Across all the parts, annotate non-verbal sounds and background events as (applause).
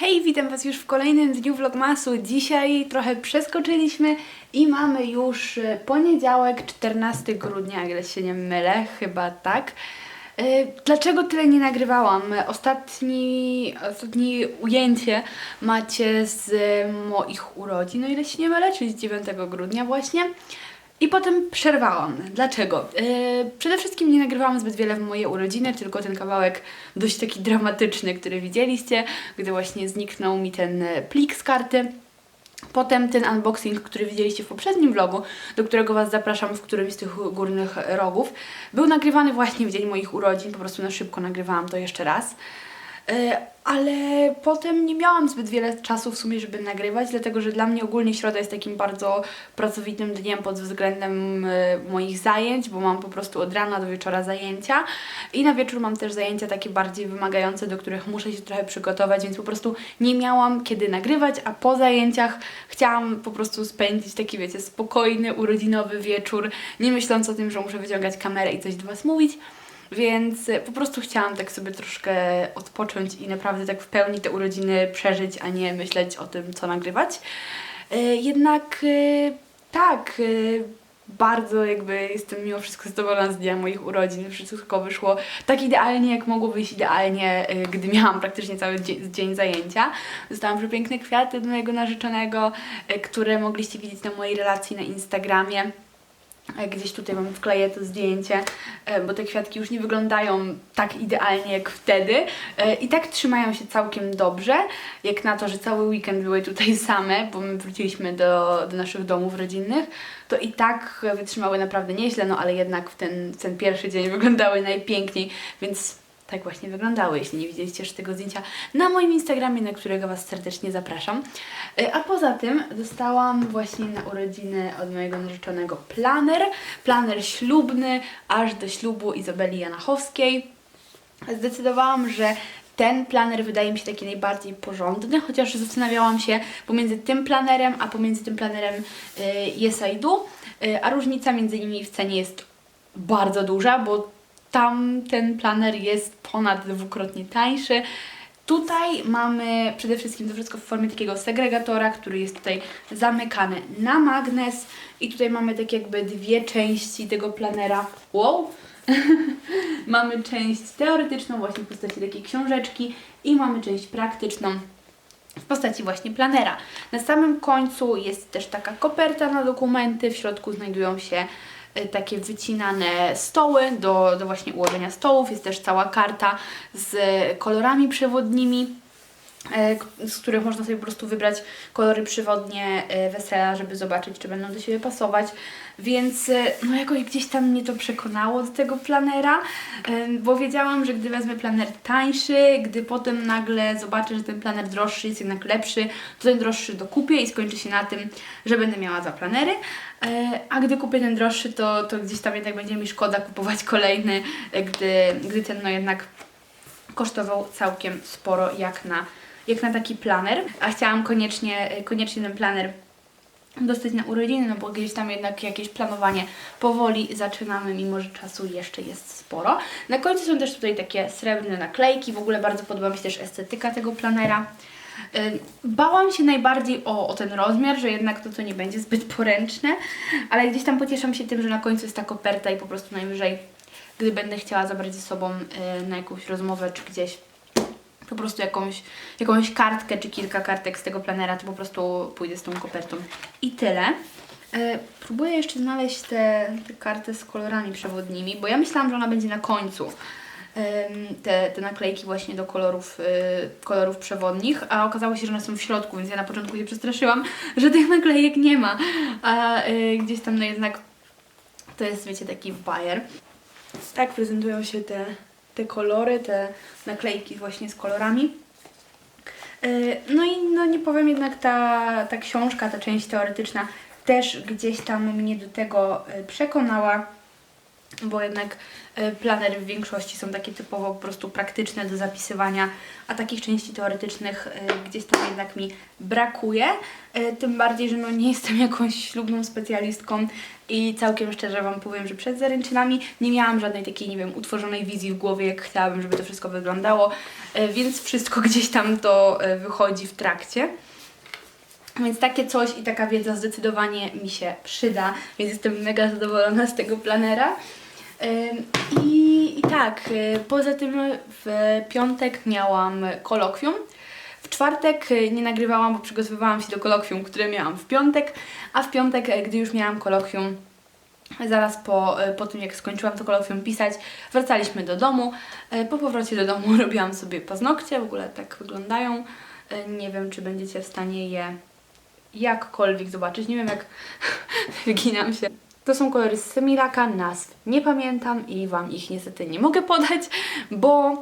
Hej, witam Was już w kolejnym dniu Vlogmasu. Dzisiaj trochę przeskoczyliśmy i mamy już e, poniedziałek, 14 grudnia, ile się nie mylę, chyba tak. E, Dlaczego tyle nie nagrywałam? Ostatni, ostatnie ujęcie macie z moich urodzin, o ile się nie mylę, czyli z 9 grudnia właśnie. I potem przerwałam. Dlaczego? Yy, przede wszystkim nie nagrywałam zbyt wiele w moje urodziny, tylko ten kawałek dość taki dramatyczny, który widzieliście, gdy właśnie zniknął mi ten e, plik z karty. Potem ten unboxing, który widzieliście w poprzednim vlogu, do którego Was zapraszam w którymś z tych górnych rogów, był nagrywany właśnie w dzień moich urodzin, po prostu na szybko nagrywałam to jeszcze raz. E, Ale potem nie miałam zbyt wiele czasu w sumie, żeby nagrywać, dlatego że dla mnie ogólnie środa jest takim bardzo pracowitym dniem pod względem e, moich zajęć, bo mam po prostu od rana do wieczora zajęcia i na wieczór mam też zajęcia takie bardziej wymagające, do których muszę się trochę przygotować, więc po prostu nie miałam kiedy nagrywać, a po zajęciach chciałam po prostu spędzić taki, wiecie, spokojny, urodzinowy wieczór, nie myśląc o tym, że muszę wyciągać kamerę i coś do Was mówić. Więc e, po prostu chciałam tak sobie troszkę odpocząć i naprawdę tak w pełni te urodziny przeżyć, a nie myśleć o tym, co nagrywać. E, Jednak e, tak, bardzo jakby jestem mimo wszystko zadowolona z dnia moich urodzin. Wszystko wyszło tak idealnie, jak mogło wyjść idealnie, gdy miałam praktycznie cały dzień, zajęcia. Dostałam przepiękne kwiaty od mojego narzeczonego, które mogliście widzieć na mojej relacji na Instagramie. Gdzieś tutaj Wam wkleję to zdjęcie, e, bo te kwiatki już nie wyglądają tak idealnie jak wtedy e, i tak trzymają się całkiem dobrze, jak na to, że cały weekend były tutaj (laughs) same, bo my wróciliśmy do, do naszych domów rodzinnych, to i tak wytrzymały naprawdę nieźle, no ale jednak w ten, w ten pierwszy dzień wyglądały najpiękniej, więc tak właśnie wyglądały, jeśli nie widzieliście jeszcze tego zdjęcia na moim Instagramie, na którego Was serdecznie zapraszam. E, A poza tym dostałam właśnie na urodziny od mojego narzeczonego planer, planer ślubny aż do ślubu Izabeli Janachowskiej. Zdecydowałam, że ten planer wydaje mi się taki najbardziej porządny, chociaż zastanawiałam się pomiędzy tym planerem, a pomiędzy tym planerem Yes I Do, a różnica między nimi w cenie jest bardzo duża, bo tam ten planer jest ponad dwukrotnie tańszy. Tutaj mamy przede wszystkim to wszystko w formie takiego segregatora, który jest tutaj zamykany na magnes i tutaj mamy tak jakby dwie części tego planera. Wow! (laughs) mamy część teoretyczną właśnie w postaci takiej książeczki i mamy część praktyczną w postaci właśnie planera. Na samym końcu jest też taka koperta na dokumenty, w środku znajdują się takie wycinane stoły do, do właśnie ułożenia stołów, jest też cała karta z kolorami przewodnimi z których można sobie po prostu wybrać kolory przewodnie e, wesela, żeby zobaczyć, czy będą do siebie pasować. Więc e, no jakoś gdzieś tam mnie to przekonało do tego planera, e, bo wiedziałam, że gdy wezmę planer tańszy, gdy potem nagle zobaczę, że ten planer droższy jest jednak lepszy, to ten droższy dokupię i skończy się na tym, że będę miała dwa planery. E, A gdy kupię ten droższy, to, to gdzieś tam jednak będzie mi szkoda kupować kolejny, e, gdy, gdy ten no jednak kosztował całkiem sporo jak na, jak na taki planer, a chciałam koniecznie, koniecznie ten planer dostać na urodziny, no bo gdzieś tam jednak jakieś planowanie powoli zaczynamy, mimo że czasu jeszcze jest sporo. Na końcu są też tutaj takie srebrne naklejki, w ogóle bardzo podoba mi się też estetyka tego planera. Bałam się najbardziej o, o ten rozmiar, że jednak to, to nie będzie zbyt poręczne, ale gdzieś tam pocieszam się tym, że na końcu jest ta koperta i po prostu najwyżej, gdy będę chciała zabrać ze sobą y, na jakąś rozmowę czy gdzieś po prostu jakąś, jakąś kartkę czy kilka kartek z tego planera, to po prostu pójdę z tą kopertą i tyle. E, próbuję jeszcze znaleźć te, karty z kolorami przewodnimi, bo ja myślałam, że ona będzie na końcu. Em, Te, te naklejki właśnie do kolorów, y, kolorów przewodnich, a okazało się, że one są w środku, więc ja na początku się przestraszyłam, że tych naklejek nie ma. A y, gdzieś tam no jednak to jest, wiecie, taki bajer. Tak prezentują się te, te kolory, te naklejki właśnie z kolorami. Yy, No i no nie powiem jednak ta, ta książka, ta część teoretyczna też gdzieś tam mnie do tego yy, przekonała. Bo jednak e, planery w większości są takie typowo po prostu praktyczne do zapisywania, a takich części teoretycznych e, gdzieś tam jednak mi brakuje. E, Tym bardziej, że no nie jestem (laughs) jakąś ślubną specjalistką i całkiem szczerze Wam powiem, że przed zaręczynami nie miałam żadnej takiej, nie wiem, utworzonej wizji w głowie, jak chciałabym, żeby to wszystko wyglądało, więc wszystko (laughs) gdzieś tam to wychodzi w trakcie. Więc takie coś i taka wiedza zdecydowanie mi się przyda, więc jestem mega zadowolona z tego planera. I, I tak, y, poza tym w piątek miałam kolokwium. W czwartek y, nie nagrywałam, bo przygotowywałam się do kolokwium, które miałam w piątek, a w piątek, gdy już miałam kolokwium, zaraz po, po tym jak skończyłam to kolokwium pisać, wracaliśmy do domu. Po powrocie do domu (laughs) robiłam sobie paznokcie, w ogóle tak wyglądają. Nie wiem, czy będziecie w stanie je jakkolwiek zobaczyć. Nie wiem, jak (laughs) wyginam się. To są kolory z Semilaka, nazw nie pamiętam i Wam ich niestety nie mogę podać, bo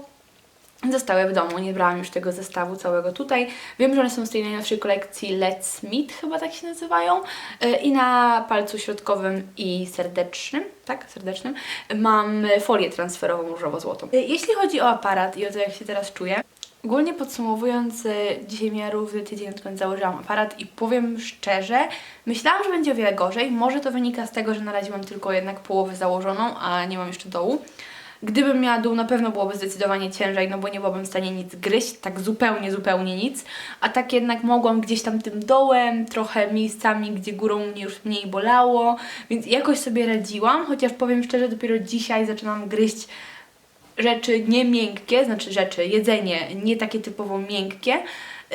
zostały w domu. Nie brałam już tego zestawu całego tutaj. Wiem, że one są z tej najnowszej kolekcji Let's Meet, chyba tak się nazywają. Yy, I na palcu środkowym i serdecznym, tak, serdecznym, mam folię transferową różowo-złotą. Yy, Jeśli chodzi o aparat i o to, jak się teraz czuję, Ogólnie podsumowując, y, dzisiaj miała równy tydzień, odkąd założyłam aparat i powiem szczerze, myślałam, że będzie o wiele gorzej. Może to wynika z tego, że na razie mam tylko jednak połowę założoną, a nie mam jeszcze dołu. Gdybym miała dół, na pewno byłoby zdecydowanie ciężej, no bo nie byłabym w stanie nic gryźć, tak zupełnie, zupełnie nic. A tak jednak mogłam gdzieś tam tym dołem, trochę miejscami, gdzie górą mnie już mniej bolało, więc jakoś sobie radziłam, chociaż powiem szczerze, dopiero dzisiaj zaczynam gryźć rzeczy nie miękkie, znaczy rzeczy, jedzenie nie takie typowo miękkie,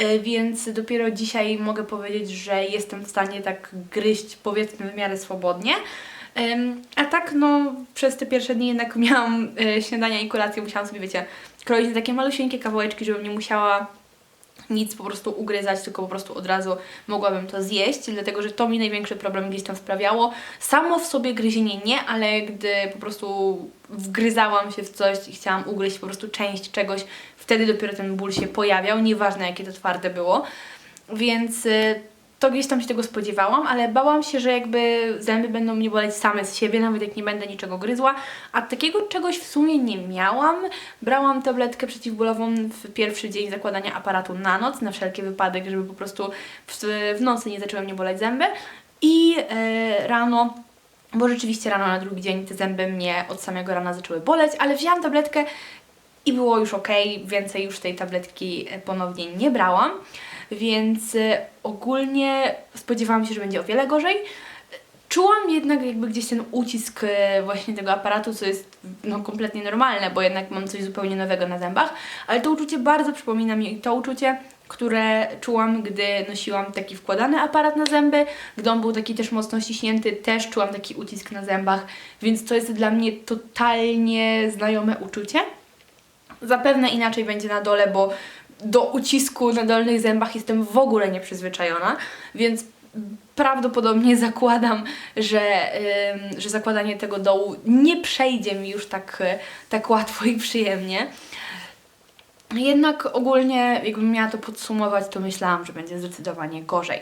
y, więc dopiero dzisiaj mogę powiedzieć, że jestem w stanie tak gryźć powiedzmy w miarę swobodnie. A tak, no, przez te pierwsze dni jednak (laughs) miałam y, śniadania i kolację, musiałam sobie, wiecie, kroić na takie malusieńkie kawałeczki, żebym nie musiała nic po prostu ugryzać, tylko po prostu od razu mogłabym to zjeść, dlatego że to mi największy problem gdzieś tam sprawiało. Samo w sobie gryzienie nie, ale gdy po prostu wgryzałam się w coś i chciałam ugryźć po prostu część czegoś, wtedy dopiero ten ból się pojawiał, nieważne jakie to twarde było. Więc y, to gdzieś tam się tego spodziewałam, ale bałam się, że jakby zęby będą mnie boleć same z siebie, nawet jak nie będę niczego gryzła, a takiego czegoś w sumie nie miałam. Brałam tabletkę przeciwbólową w pierwszy dzień zakładania aparatu na noc, na wszelki wypadek, żeby po prostu w, w nocy nie zaczęły mnie boleć zęby. I e, rano bo rzeczywiście rano na drugi dzień te zęby mnie od samego rana zaczęły boleć, ale wzięłam tabletkę i było już ok, więcej już tej tabletki ponownie nie brałam, więc e, ogólnie spodziewałam się, że będzie o wiele gorzej. Czułam jednak jakby gdzieś ten ucisk e, właśnie tego aparatu, co jest no, kompletnie normalne, bo jednak mam coś zupełnie nowego na zębach, ale to uczucie bardzo przypomina mi to uczucie, które czułam, gdy nosiłam taki wkładany aparat na zęby, gdy on był taki też mocno ściśnięty, też czułam taki ucisk na zębach, więc to jest dla mnie totalnie znajome uczucie. Zapewne inaczej będzie na dole, bo do ucisku na dolnych zębach jestem w ogóle nieprzyzwyczajona, więc prawdopodobnie (laughs) zakładam, że, że zakładanie tego dołu nie przejdzie mi już tak, y, tak łatwo i przyjemnie. Jednak ogólnie, jakbym miała to podsumować, to myślałam, że będzie zdecydowanie gorzej.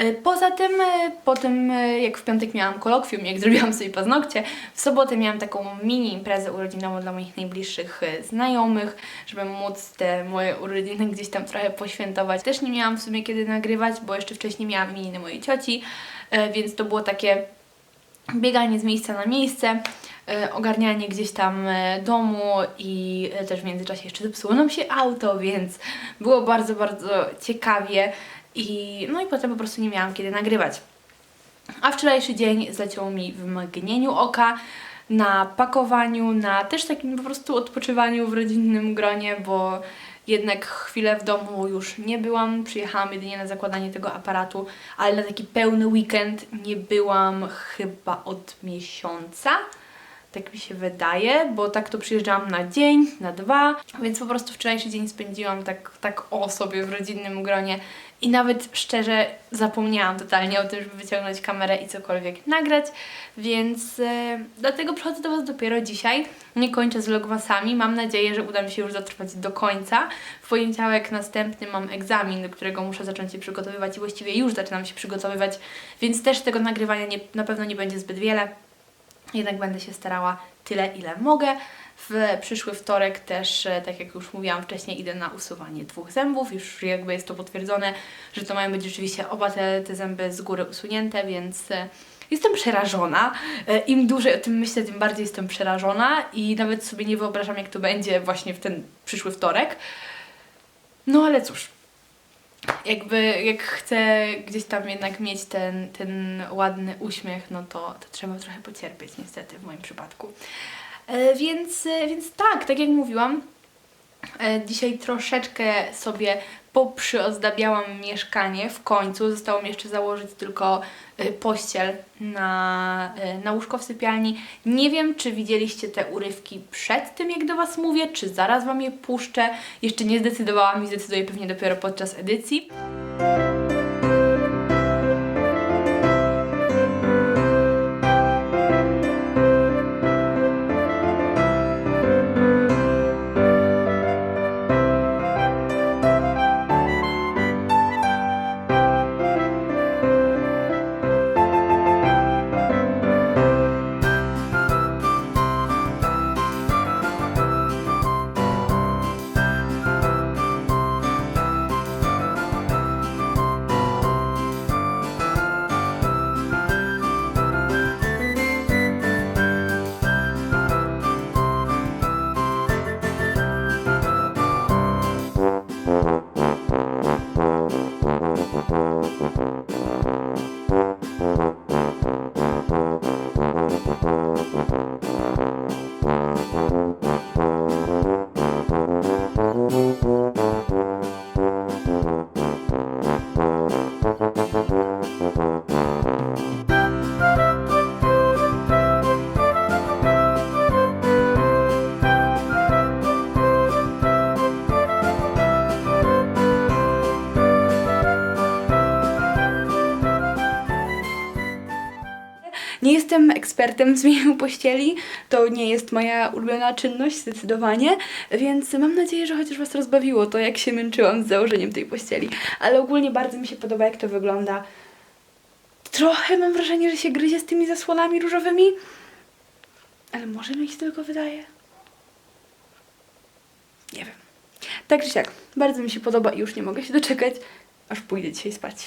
Y, Poza tym, y, po tym y, jak w piątek miałam kolokwium, jak zrobiłam sobie paznokcie, w sobotę miałam taką mini imprezę urodzinową dla moich najbliższych znajomych, żeby móc te moje urodziny gdzieś tam trochę poświętować. Też nie miałam w sumie kiedy nagrywać, bo jeszcze wcześniej miałam imieniny mojej cioci, więc to było takie bieganie z miejsca na miejsce, ogarnianie gdzieś tam domu i też w międzyczasie jeszcze zepsuło nam się auto, więc było bardzo, bardzo ciekawie i no i potem po prostu nie miałam kiedy nagrywać. A wczorajszy dzień zleciał mi w mgnieniu oka, na pakowaniu, na też takim po prostu odpoczywaniu w rodzinnym gronie, bo jednak chwilę w domu już nie byłam, przyjechałam jedynie na zakładanie tego aparatu, ale na taki pełny weekend nie byłam chyba od miesiąca. Tak mi się wydaje, bo tak to przyjeżdżałam na dzień, na dwa, więc po prostu wczorajszy dzień spędziłam tak, tak o sobie w rodzinnym gronie i nawet szczerze zapomniałam totalnie o tym, żeby wyciągnąć kamerę i cokolwiek nagrać, więc e, dlatego przychodzę do Was dopiero dzisiaj. Nie kończę z vlogmasami, mam nadzieję, że uda mi się już dotrwać do końca. W poniedziałek następny mam egzamin, do którego muszę zacząć się przygotowywać i właściwie już zaczynam się przygotowywać, więc też tego nagrywania nie, na pewno nie będzie zbyt wiele. Jednak będę się starała tyle, ile mogę. W przyszły wtorek też, e, tak jak już mówiłam wcześniej, idę na usuwanie dwóch zębów. Już jakby jest to potwierdzone, że to mają być rzeczywiście oba te, te zęby z góry usunięte, więc e, jestem przerażona. E, Im dłużej o tym myślę, tym bardziej jestem przerażona i nawet sobie nie wyobrażam, jak to będzie właśnie w ten przyszły wtorek. No ale cóż, jakby jak chcę gdzieś tam jednak mieć ten, ten ładny uśmiech, no to, to trzeba trochę pocierpieć niestety w moim przypadku. E, więc, e, więc tak, tak jak mówiłam, e, dzisiaj troszeczkę sobie poprzyozdabiałam mieszkanie w końcu. Zostało mi jeszcze założyć tylko e, pościel na, e, na łóżko w sypialni. Nie wiem, czy widzieliście te urywki przed tym, jak do Was mówię, czy zaraz Wam je puszczę. Jeszcze nie zdecydowałam i zdecyduję pewnie dopiero podczas edycji. Nie jestem ekspertem (laughs) w zmienianiu pościeli, to nie jest moja ulubiona czynność zdecydowanie, więc mam nadzieję, że chociaż Was rozbawiło to, jak się męczyłam z założeniem tej pościeli. Ale ogólnie bardzo mi się podoba, jak to wygląda. Trochę mam wrażenie, że się gryzie z tymi zasłonami różowymi, ale może mi się tylko wydaje. Nie wiem. Tak siak, bardzo mi się podoba i już nie mogę się doczekać, aż pójdę dzisiaj spać.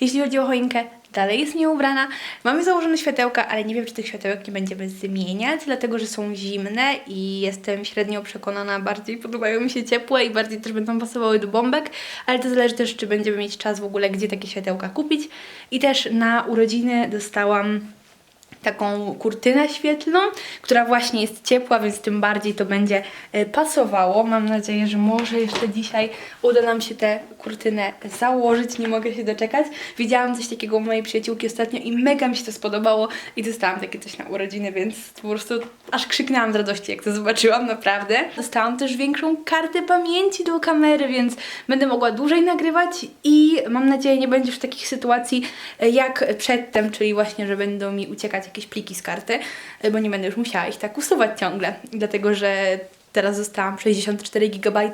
Jeśli chodzi o choinkę, dalej jest nieubrana. Mamy założone światełka, ale nie wiem, czy tych światełek nie będziemy zmieniać, dlatego że są zimne i jestem średnio przekonana, bardziej podobają mi się ciepłe i bardziej też będą pasowały do bombek, ale to zależy też, czy będziemy mieć czas w ogóle, gdzie takie światełka kupić. I też na urodziny dostałam taką kurtynę świetlną, która właśnie jest ciepła, więc tym bardziej to będzie e, pasowało. Mam nadzieję, że może jeszcze dzisiaj uda nam się tę kurtynę założyć. Nie mogę się doczekać. Widziałam coś takiego u mojej przyjaciółki ostatnio i mega mi się to spodobało i dostałam takie coś na urodziny, więc po prostu aż krzyknęłam z radości, jak to zobaczyłam, naprawdę. Dostałam też większą kartę pamięci do kamery, więc będę mogła dłużej nagrywać i mam nadzieję, nie będzie już takich sytuacji e, jak przedtem, czyli właśnie, że będą mi uciekać jakieś pliki z karty, e, bo nie będę już musiała ich tak usuwać ciągle, dlatego że teraz zostałam 64 GB,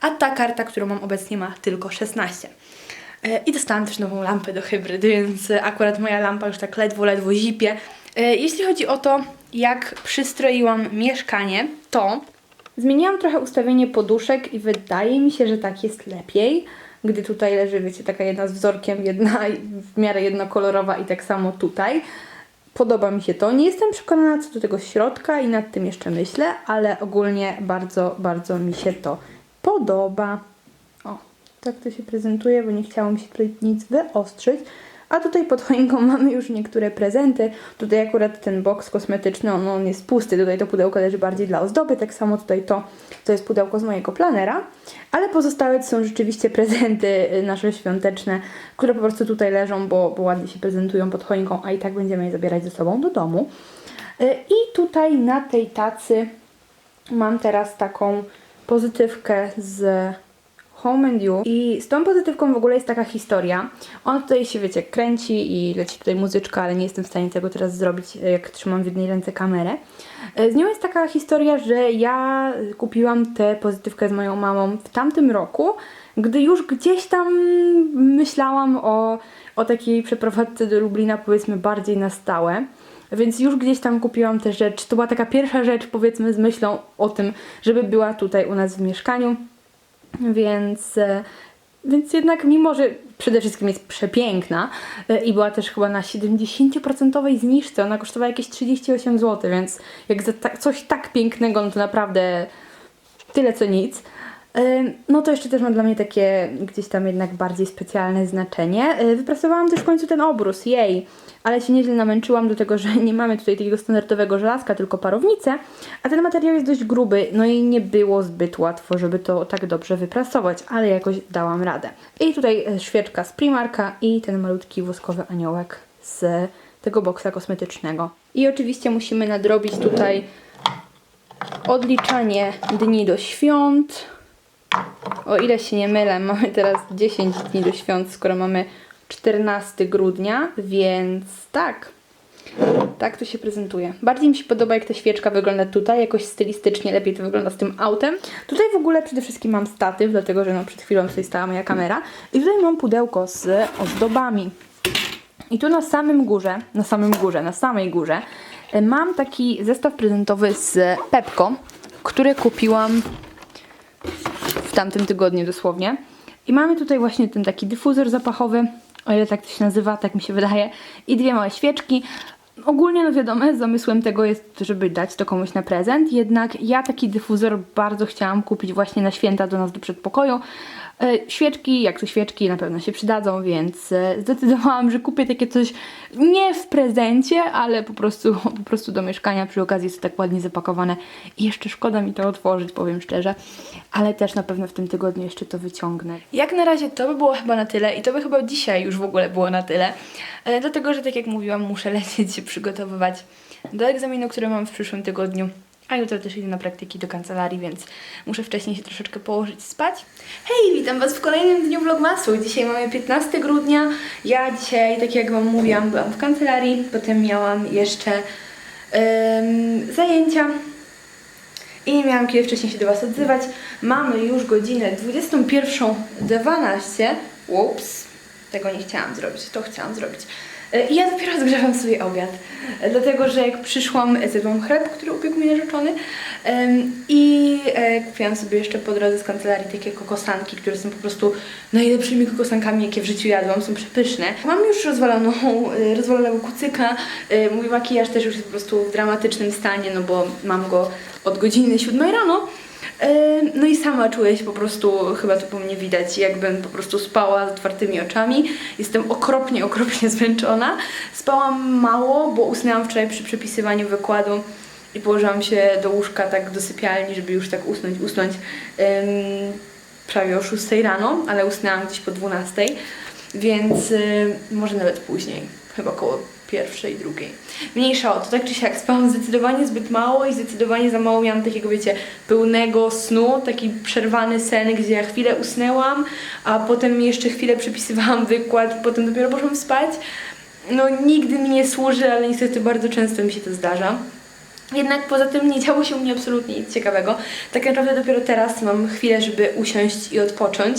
a ta karta, którą mam obecnie ma tylko 16. E, I dostałam też nową lampę do hybrydy, więc akurat moja lampa już tak ledwo, ledwo zipie. E, Jeśli chodzi o to, jak przystroiłam mieszkanie, to zmieniłam trochę ustawienie poduszek i wydaje mi się, że tak jest lepiej. Gdy tutaj leży, wiecie, taka jedna z wzorkiem, jedna w miarę jednokolorowa i tak samo tutaj. Podoba mi się to. Nie jestem przekonana co do tego środka i nad tym jeszcze myślę, ale ogólnie bardzo, bardzo mi się to podoba. O, tak to się prezentuje, bo nie chciało mi się tutaj nic wyostrzyć. A tutaj pod choinką (laughs) mamy już niektóre prezenty. Tutaj akurat ten boks kosmetyczny, on, on jest pusty. Tutaj to pudełko leży bardziej dla ozdoby. Tak samo tutaj to, to jest pudełko z mojego planera. Ale pozostałe to są rzeczywiście (laughs) prezenty y, nasze świąteczne, które po prostu tutaj leżą, bo, bo ładnie się prezentują pod choinką, a i tak będziemy je zabierać ze sobą do domu. Y, I tutaj na tej tacy mam teraz taką pozytywkę z Home and You i z tą pozytywką w ogóle jest taka historia. Ona tutaj się, wiecie, kręci i leci tutaj muzyczka, ale nie jestem w stanie tego teraz zrobić, jak trzymam w jednej ręce kamerę. E, Z nią jest taka historia, że ja kupiłam tę pozytywkę z moją mamą w tamtym roku, gdy już gdzieś tam myślałam o, o takiej przeprowadzce do Lublina, powiedzmy bardziej na stałe. Więc już gdzieś tam kupiłam tę rzecz. To była taka pierwsza rzecz, powiedzmy, z myślą o tym, żeby była tutaj u nas w mieszkaniu. Więc, e, więc jednak, mimo że przede wszystkim jest przepiękna e, i była też chyba na 70% zniżce, ona kosztowała jakieś 38 zł, więc jak za ta, coś tak pięknego, no to naprawdę tyle co nic. No to jeszcze też ma dla mnie takie gdzieś tam jednak bardziej specjalne znaczenie. Y, Wypracowałam też w końcu ten obrus, jej, ale się nieźle namęczyłam do tego, że nie mamy tutaj takiego standardowego żelazka, tylko parownicę, a ten materiał jest dość gruby, no i nie było zbyt łatwo, żeby to tak dobrze wyprasować, ale jakoś dałam radę. I tutaj e, świeczka z Primarka i ten malutki woskowy aniołek z tego boksa kosmetycznego. I oczywiście musimy nadrobić tutaj odliczanie dni do świąt. O ile się nie mylę, (laughs) mamy teraz 10 dni do świąt, skoro mamy 14 grudnia, więc tak. Tak to się prezentuje. Bardziej mi się podoba, jak ta świeczka wygląda tutaj, jakoś stylistycznie lepiej to wygląda z tym autem. Tutaj w ogóle przede wszystkim mam statyw, dlatego że no przed chwilą tutaj stała moja kamera. I tutaj mam pudełko z ozdobami. I tu na samym górze, na samym górze, na samej górze e, mam taki zestaw prezentowy z Pepko, który kupiłam tamtym tygodniu dosłownie. I mamy tutaj właśnie ten taki dyfuzor zapachowy, o ile tak to się nazywa, tak mi się wydaje, i dwie małe świeczki. Ogólnie, no wiadomo, zamysłem tego jest, żeby dać to komuś na prezent, jednak ja taki dyfuzor bardzo chciałam kupić właśnie na święta do nas do przedpokoju. E, Świeczki, jak to świeczki, na pewno się przydadzą, więc e, zdecydowałam, że kupię takie coś nie w prezencie, ale po prostu, (laughs) po prostu do mieszkania. Przy okazji jest to tak ładnie zapakowane i jeszcze szkoda mi to otworzyć, powiem szczerze, ale też na pewno w tym tygodniu jeszcze to wyciągnę. Jak na razie to by było chyba na tyle i to by chyba dzisiaj już w ogóle było na tyle. E, dlatego, że tak jak mówiłam, muszę (laughs) lecieć przygotowywać do egzaminu, który mam w przyszłym tygodniu. A jutro też idę na praktyki do kancelarii, więc muszę wcześniej się troszeczkę położyć spać. Hej, witam Was w kolejnym dniu vlogmasu. Dzisiaj mamy 15 grudnia. Ja dzisiaj, tak jak Wam mówiłam, byłam w kancelarii. Potem miałam jeszcze zajęcia i nie miałam kiedy wcześniej się do Was odzywać. Mamy już godzinę 21.12. Ups, tego nie chciałam zrobić, to chciałam zrobić. E, I ja dopiero zgrzewam sobie obiad, E, dlatego że jak przyszłam, zjadłam chleb, który upiekł mi narzeczony i e, kupiłam sobie jeszcze po drodze z kancelarii takie kokosanki, które są po prostu najlepszymi kokosankami, jakie w życiu jadłam, są przepyszne. Mam już rozwaloną, e, rozwalonego kucyka, e, mój makijaż też już jest po prostu w dramatycznym stanie, no bo mam go od godziny 7 rano. No i sama czuję się po prostu, chyba to po mnie widać, jakbym po prostu spała z otwartymi oczami. Jestem okropnie, okropnie (laughs) zmęczona. Spałam mało, bo usnęłam wczoraj przy przepisywaniu wykładu i położyłam się do łóżka tak do sypialni, żeby już tak usnąć, usnąć em, prawie o 6 rano, ale usnęłam gdzieś po 12, więc y, może nawet później, chyba koło pierwszej, drugiej. Mniejsza o to, tak czy siak, spałam zdecydowanie zbyt mało i zdecydowanie za mało miałam takiego, wiecie, pełnego snu, taki przerwany sen, gdzie ja chwilę usnęłam, a potem jeszcze chwilę przepisywałam wykład, potem dopiero poszłam spać. No nigdy mi nie służy, ale niestety bardzo często mi się to zdarza. Jednak poza tym nie działo się u mnie absolutnie nic ciekawego. Tak naprawdę dopiero teraz mam chwilę, żeby usiąść i odpocząć.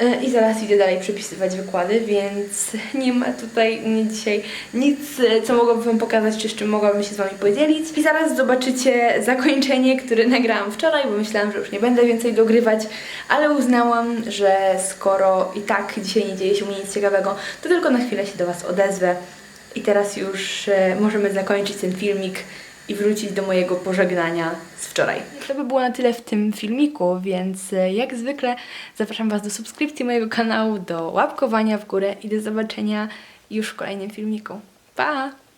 E, I zaraz idę dalej przepisywać wykłady, więc (laughs) nie ma tutaj u mnie dzisiaj nic, e, co mogłabym Wam pokazać, czy z czym mogłabym się z Wami podzielić. I zaraz zobaczycie zakończenie, które (laughs) nagrałam wczoraj, bo myślałam, że już nie będę więcej dogrywać, ale uznałam, że skoro i tak dzisiaj nie dzieje się u mnie nic ciekawego, to tylko na chwilę się do Was odezwę. I teraz już e, możemy zakończyć ten filmik i wrócić do mojego pożegnania z wczoraj. To by było na tyle w tym filmiku, więc e, jak zwykle zapraszam Was do subskrypcji mojego kanału, do łapkowania w górę i do zobaczenia już w kolejnym filmiku. Pa!